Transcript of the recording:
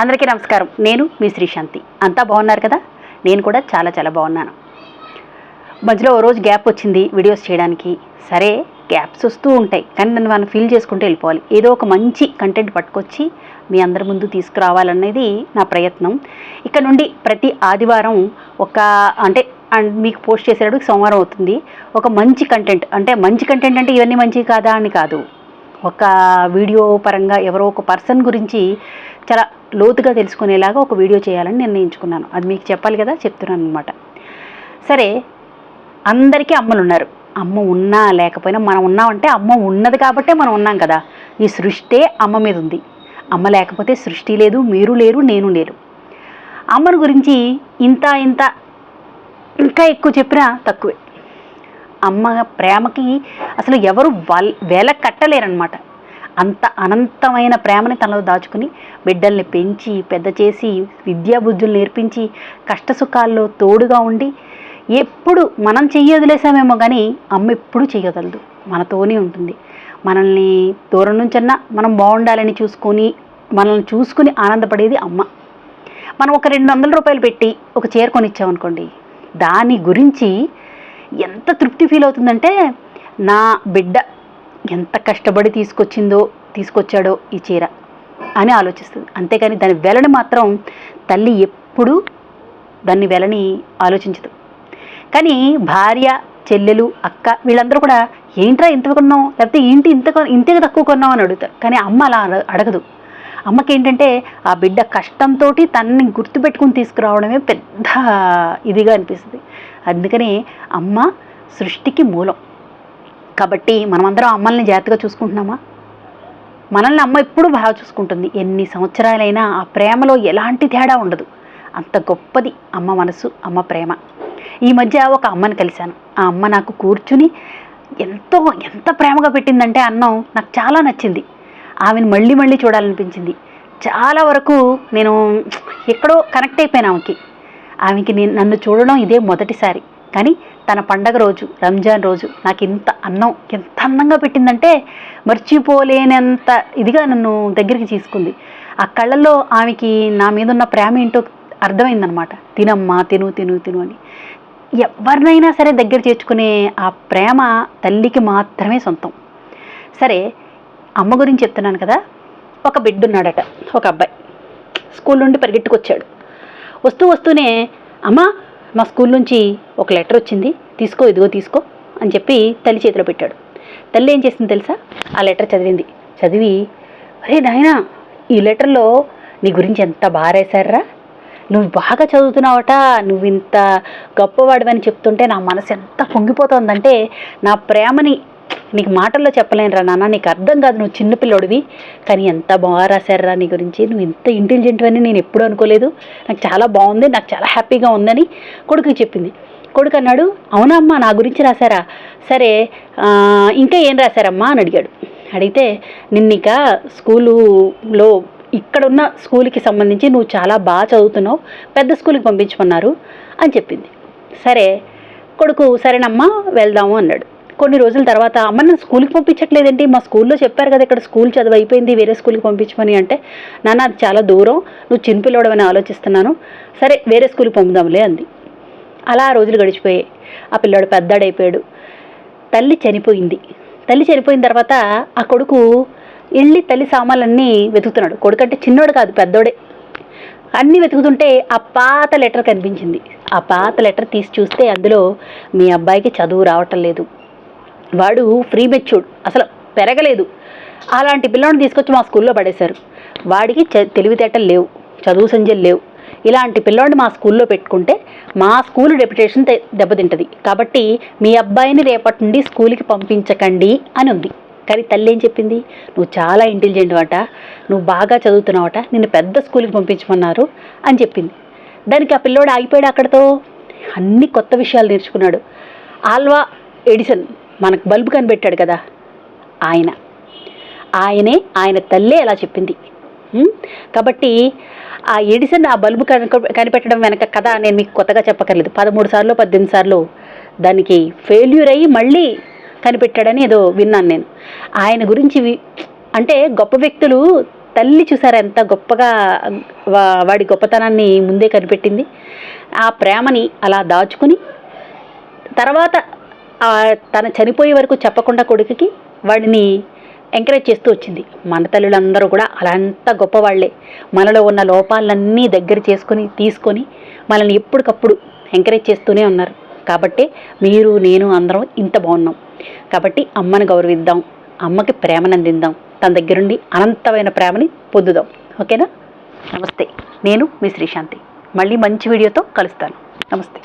అందరికీ నమస్కారం. నేను మీ శ్రీశాంతి. అంతా బాగున్నారు కదా? నేను కూడా చాలా చాలా బాగున్నాను. మధ్యలో ఓ రోజు గ్యాప్ వచ్చింది వీడియోస్ చేయడానికి. సరే గ్యాప్స్ వస్తూ ఉంటాయి. కానీ దాన్ని మనం ఫీల్ చేసుకుంటూ వెళ్ళిపోవాలి. ఏదో ఒక మంచి కంటెంట్ పట్టుకొచ్చి మీ అందరి ముందు తీసుకురావాలనేది నా ప్రయత్నం. ఇక్కడ నుండి ప్రతి ఆదివారం ఒక అంటే అండ్ మీకు పోస్ట్ చేసేటప్పుడు సోమవారం అవుతుంది. ఒక మంచి కంటెంట్. అంటే మంచి కంటెంట్ అంటే ఇవన్నీ మంచివి కాదా అని కాదు. ఒక వీడియో పరంగా ఎవరో ఒక పర్సన్ గురించి చాలా లోతుగా తెలుసుకునేలాగా ఒక వీడియో చేయాలని నిర్ణయించుకున్నాను. అది మీకు చెప్పాలి కదా చెప్తున్నాను అనమాట సరే అందరికీ అమ్మలు ఉన్నారు. అమ్మ ఉన్నా లేకపోయినా మనం ఉన్నామంటే అమ్మ ఉన్నది కాబట్టే మనం ఉన్నాం కదా. ఈ సృష్టే అమ్మ మీద ఉంది. అమ్మ లేకపోతే సృష్టి లేదు మీరు లేరు నేను లేరు. అమ్మను గురించి ఇంత ఇంత ఇంకా ఎక్కువ చెప్పినా తక్కువే. అమ్మ ప్రేమకి అసలు ఎవరు వల్ వెల కట్టలేరనమాట అంత అనంతమైన ప్రేమని తనలో దాచుకుని బిడ్డల్ని పెంచి పెద్ద చేసి విద్యాబుద్ధులు నేర్పించి కష్టసుఖాల్లో తోడుగా ఉండి ఎప్పుడు మనం చెయ్యొదిలేసామేమో కానీ అమ్మ ఎప్పుడు చేయగలదు మనతోనే ఉంటుంది. మనల్ని దూరం నుంచన్నా మనం బాగుండాలని చూసుకొని మనల్ని చూసుకుని ఆనందపడేది అమ్మ. మనం ఒక రెండు వందల రూపాయలు పెట్టి ఒక చీర కొనిచ్చామనుకోండి దాని గురించి ఎంత తృప్తి ఫీల్ అవుతుందంటే నా బిడ్డ ఎంత కష్టపడి తీసుకొచ్చిందో తీసుకొచ్చాడో ఈ చీర అని ఆలోచిస్తుంది. అంతేకాని దాని వెలని మాత్రం తల్లి ఎప్పుడూ దాన్ని వెలని ఆలోచించదు. కానీ భార్య చెల్లెలు అక్క వీళ్ళందరూ కూడా ఏంట్రా ఇంత కొన్నావు? లేకపోతే ఏంటి ఇంత కొ- తక్కువ కొన్నావు? అని అడుగుతారు. కానీ అమ్మ అలా అడగదు. అమ్మకి ఏంటంటే ఆ బిడ్డ కష్టంతో తనని గుర్తుపెట్టుకుని తీసుకురావడమే పెద్ద ఇదిగా అనిపిస్తుంది. అందుకని అమ్మ సృష్టికి మూలం. కాబట్టి మనమందరం అమ్మల్ని జాగ్రత్తగా చూసుకుంటున్నామా? మనల్ని అమ్మ ఎప్పుడు బాగా చూసుకుంటుంది. ఎన్ని సంవత్సరాలైనా ఆ ప్రేమలో ఎలాంటి తేడా ఉండదు. అంత గొప్పది అమ్మ మనసు అమ్మ ప్రేమ. ఈ మధ్య ఒక అమ్మని కలిశాను. ఆ అమ్మ నాకు కూర్చుని ఎంతో ఎంత ప్రేమగా పెట్టిందంటే అన్నం నాకు చాలా నచ్చింది. ఆమెను మళ్ళీ మళ్ళీ చూడాలనిపించింది. చాలా వరకు నేను ఎక్కడో కనెక్ట్ అయిపోయాను ఆమెకి. ఆమెకి నేను నన్ను చూడడం ఇదే మొదటిసారి. కానీ తన పండగ రోజు రంజాన్ రోజు నాకు ఇంత అన్నం ఎంత అందంగా పెట్టిందంటే మర్చిపోలేనంత ఇదిగా నన్ను దగ్గరికి తీసుకుంది. ఆ కళ్ళల్లో ఆమెకి నా మీద ఉన్న ప్రేమ ఏంటో అర్థమైందనమాట. తినమ్మా తిను తిను తిను అని. ఎవరినైనా సరే దగ్గర చేర్చుకునే ఆ ప్రేమ తల్లికి మాత్రమే సొంతం. సరే అమ్మ గురించి చెప్తున్నాను కదా ఒక బిడ్డ ఉన్నాడట ఒక అబ్బాయి. స్కూల్ నుండి పరిగెట్టుకొచ్చాడు వస్తూ వస్తూనే అమ్మా మా స్కూల్ నుంచి ఒక లెటర్ వచ్చింది. తీసుకో ఇదిగో తీసుకో అని చెప్పి తల్లి చేతిలో పెట్టాడు. తల్లి ఏం చేసింది తెలుసా? ఆ లెటర్ చదివింది. చదివి అరే నాయనా ఈ లెటర్లో నీ గురించి ఎంత బాగా రాశారా నువ్వు బాగా చదువుతున్నావట. నువ్వు ఇంత గొప్పవాడివని చెప్తుంటే నా మనసు ఎంత పొంగిపోతోందంటే నా ప్రేమని నీకు మాటల్లో చెప్పలేనురా నాన్న నీకు అర్థం కాదు నువ్వు చిన్నపిల్లోడివి కానీ ఎంత బాగా రాశారా నీ గురించి. నువ్వు ఇంత ఇంటెలిజెంట్ అని నేను ఎప్పుడూ అనుకోలేదు. నాకు చాలా బాగుంది నాకు చాలా హ్యాపీగా ఉందని కొడుకుకి చెప్పింది. కొడుకు అన్నాడు అవునా అమ్మా నా గురించి రాశారా? సరే ఇంకా ఏం రాశారమ్మా? అని అడిగాడు. అడిగితే నిన్నిక స్కూలులో ఇక్కడున్న స్కూల్కి సంబంధించి నువ్వు చాలా బాగా చదువుతున్నావు పెద్ద స్కూల్కి పంపించమన్నారు అని చెప్పింది. సరే కొడుకు సరేనమ్మా వెళ్దాము అన్నాడు. కొన్ని రోజుల తర్వాత అమ్మ నన్ను స్కూల్కి పంపించట్లేదేంటి మా స్కూల్లో చెప్పారు కదా ఇక్కడ స్కూల్ చదువు అయిపోయింది వేరే స్కూల్కి పంపించమని అంటే నాన్న అది చాలా దూరం నువ్వు చిన్నపిల్లవడమని ఆలోచిస్తున్నాను. సరే వేరే స్కూల్కి పంపుదాంలే అంది. అలా రోజులు గడిచిపోయాయి. ఆ పిల్లాడు పెద్దాడైపోయాడు. తల్లి చనిపోయింది. తల్లి చనిపోయిన తర్వాత ఆ కొడుకు వెళ్ళి తల్లి సామాన్లన్నీ వెతుకుతున్నాడు. కొడుకు అంటే చిన్నోడు కాదు పెద్దోడే. అన్నీ వెతుకుతుంటే ఆ పాత లెటర్ కనిపించింది. ఆ పాత లెటర్ తీసి చూస్తే అందులో మీ అబ్బాయికి చదువు రావటం లేదు. వాడు ఫ్రీ మెచ్యూర్డ్ అసలు పెరగలేదు. అలాంటి పిల్లోడిని తీసుకొచ్చి మా స్కూల్లో పడేశారు. వాడికి చ- తెలివితేటలు లేవు చదువు సంజలు లేవు. ఇలాంటి పిల్లోడిని మా స్కూల్లో పెట్టుకుంటే మా స్కూల్ రెప్యుటేషన్ దెబ్బతింటుంది దెబ్బతింటది. కాబట్టి మీ అబ్బాయిని రేపటి నుండి స్కూల్కి పంపించకండి అని ఉంది. కానీ తల్లి ఏం చెప్పింది? నువ్వు చాలా ఇంటెలిజెంట్ అట నువ్వు బాగా చదువుతున్నావట నిన్ను పెద్ద స్కూల్కి పంపించమన్నారు అని చెప్పింది. దానికి ఆ పిల్లోడు ఆగిపోయాడు అక్కడతో. అన్ని కొత్త విషయాలు నేర్చుకున్నాడు. ఆల్వా ఎడిసన్ మనకు బల్బు కనిపెట్టాడు కదా. ఆయన. ఆయనే ఆయన తల్లే అలా చెప్పింది. కాబట్టి ఆ ఎడిసన్ ఆ బల్బు కనుక కనిపెట్టడం వెనక కథ నేను మీకు కొత్తగా చెప్పక్కర్లేదు. పదమూడు సార్లు పద్దెనిమిది సార్లు దానికి ఫెయిల్యూర్ అయ్యి మళ్ళీ కనిపెట్టాడని ఏదో విన్నాను నేను. ఆయన గురించి వి- అంటే గొప్ప వ్యక్తులు తల్లి చూసారు ఎంత గొప్పగా వా- వాడి గొప్పతనాన్ని ముందే కనిపెట్టింది. ఆ ప్రేమని అలా దాచుకుని తర్వాత తన చనిపోయే వరకు చెప్పకుండా కొడుకుకి వాడిని ఎంకరేజ్ చేస్తూ వచ్చింది. మన తల్లులందరూ కూడా అలాంత గొప్పవాళ్ళే. మనలో ఉన్న లోపాలన్నీ దగ్గర చేసుకొని తీసుకొని మనల్ని ఎప్పటికప్పుడు ఎంకరేజ్ చేస్తూనే ఉన్నారు. కాబట్టి మీరు నేను అందరం ఇంత బాగున్నాం. కాబట్టి అమ్మని గౌరవిద్దాం. అమ్మకి ప్రేమనందిద్దాం తన దగ్గరుండి అనంతమైన ప్రేమని పొందుదాం. ఓకేనా? నమస్తే. నేను మీ శ్రీశాంతి. మళ్ళీ మంచి వీడియోతో కలుస్తాను. నమస్తే.